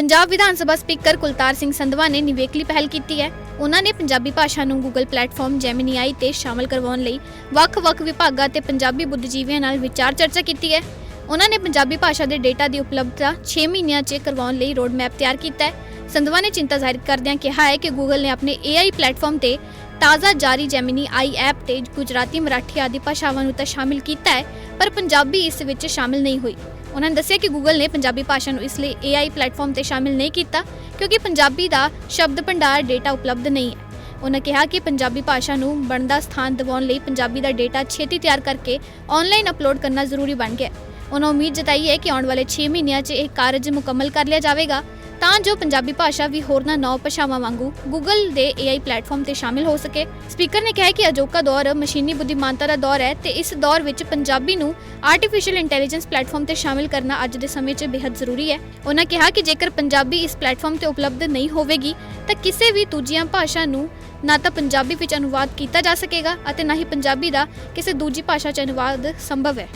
Punjab Vidhan Sabha speaker Kultar Singh Sandhwan ਨੇ ਨਿਵੇਕਲੀ ਪਹਿਲ ਕੀਤੀ ਹੈ। ਉਹਨਾਂ ਨੇ ਪੰਜਾਬੀ ਭਾਸ਼ਾ ਨੂੰ ਗੂਗਲ ਪਲੇਟਫਾਰਮ ਜੈਮਿਨੀ ਆਈ ਤੇ ਸ਼ਾਮਲ ਕਰਵਾਉਣ ਲਈ ਵੱਖ-ਵੱਖ ਵਿਭਾਗਾਂ ਤੇ ਪੰਜਾਬੀ ਬੁੱਧੀਜੀਵੀਆਂ ਨਾਲ ਵਿਚਾਰ ਚਰਚਾ ਕੀਤੀ ਹੈ। ਉਹਨਾਂ ਨੇ ਪੰਜਾਬੀ ਭਾਸ਼ਾ ਦੇ ਡੇਟਾ ਦੀ ਉਪਲਬਧਤਾ 6 ਮਹੀਨਿਆਂ 'ਚ ਕਰਵਾਉਣ ਲਈ ਰੋਡ ਮੈਪ ਤਿਆਰ ਕੀਤਾ ਹੈ। ਸੰਧਵਾ ਨੇ ਚਿੰਤਾ ਜ਼ਾਹਿਰ ਕਰਦਿਆਂ ਕਿਹਾ ਹੈ ਕਿ ਗੂਗਲ ਨੇ ਆਪਣੇ AI ਪਲੇਟਫਾਰਮ ਤੇ ਤਾਜ਼ਾ ਜਾਰੀ ਜੈਮਿਨੀ ਆਈ ਐਪ ਤੇ ਗੁਜਰਾਤੀ ਮਰਾਠੀ ਆਦਿ ਭਾਸ਼ਾਵਾਂ ਨੂੰ ਤਾਂ ਸ਼ਾਮਿਲ ਕੀਤਾ ਹੈ, ਪਰ ਪੰਜਾਬੀ ਇਸ ਵਿੱਚ ਸ਼ਾਮਿਲ ਨਹੀਂ ਹੋਈ। ਉਹਨਾਂ ਨੇ ਦੱਸਿਆ ਕਿ ਗੂਗਲ ਨੇ ਪੰਜਾਬੀ ਭਾਸ਼ਾ ਨੂੰ ਇਸ ਲਈ AI ਪਲੇਟਫਾਰਮ ਤੇ ਸ਼ਾਮਿਲ ਨਹੀਂ ਕੀਤਾ, ਕਿਉਂਕਿ ਪੰਜਾਬੀ ਦਾ ਸ਼ਬਦ ਭੰਡਾਰ ਡੇਟਾ ਉਪਲਬਧ ਨਹੀਂ ਹੈ। ਉਹਨਾਂ ਕਿਹਾ ਕਿ ਪੰਜਾਬੀ ਭਾਸ਼ਾ ਨੂੰ ਬਣਦਾ ਸਥਾਨ ਦਿਵਾਉਣ ਲਈ ਪੰਜਾਬੀ ਦਾ ਡੇਟਾ ਛੇਤੀ ਤਿਆਰ ਕਰਕੇ ਆਨਲਾਈਨ ਅਪਲੋਡ ਕਰਨਾ ਜ਼ਰੂਰੀ ਬਣ ਗਿਆ ਉਹਨਾਂ ਉਮੀਦ ਜਤਾਈ ਹੈ ਕਿ ਆਉਣ ਵਾਲੇ 6 ਮਹੀਨਿਆਂ 'ਚ ਇਹ ਕਾਰਜ ਮੁਕੰਮਲ ਕਰ ਲਿਆ ਜਾਵੇਗਾ। ਤਾਂ ਜੋ ਪੰਜਾਬੀ ਭਾਸ਼ਾ ਵੀ ਹੋਰਨਾਂ ਨੌ ਭਾਸ਼ਾਵਾਂ ਵਾਂਗੂ ਗੂਗਲ ਦੇ AI ਪਲੇਟਫਾਰਮ ਤੇ ਸ਼ਾਮਿਲ ਹੋ ਸਕੇ। ਸਪੀਕਰ ਨੇ ਕਿਹਾ ਕਿ ਅਜੋਕਾ ਦੌਰ ਮਸ਼ੀਨੀ ਬੁੱਧੀਮਾਨਤਾ ਦਾ ਦੌਰ ਹੈ ਤੇ ਇਸ ਦੌਰ ਵਿੱਚ ਪੰਜਾਬੀ ਨੂੰ ਆਰਟੀਫੀਸ਼ੀਅਲ ਇੰਟੈਲੀਜੈਂਸ ਪਲੇਟਫਾਰਮ ਤੇ ਸ਼ਾਮਿਲ ਕਰਨਾ ਅੱਜ ਦੇ ਸਮੇਂ 'ਚ ਬੇहद ਜ਼ਰੂਰੀ ਹੈ। ਉਹਨਾਂ ਕਿਹਾ ਕਿ ਜੇਕਰ ਪੰਜਾਬੀ ਇਸ ਪਲੇਟਫਾਰਮ ਤੇ ਉਪਲਬਧ ਨਹੀਂ ਹੋਵੇਗੀ, ਤਾਂ ਕਿਸੇ ਵੀ ਦੂਜੀਆਂ ਭਾਸ਼ਾ ਨੂੰ ਨਾ ਤਾਂ ਪੰਜਾਬੀ ਵਿੱਚ ਅਨੁਵਾਦ ਕੀਤਾ ਜਾ ਸਕੇਗਾ ਅਤੇ ਨਾ ਹੀ ਪੰਜਾਬੀ ਦਾ ਕਿਸੇ ਦੂਜੀ ਭਾਸ਼ਾ 'ਚ ਅਨੁਵਾਦ ਸੰਭਵ ਹੈ।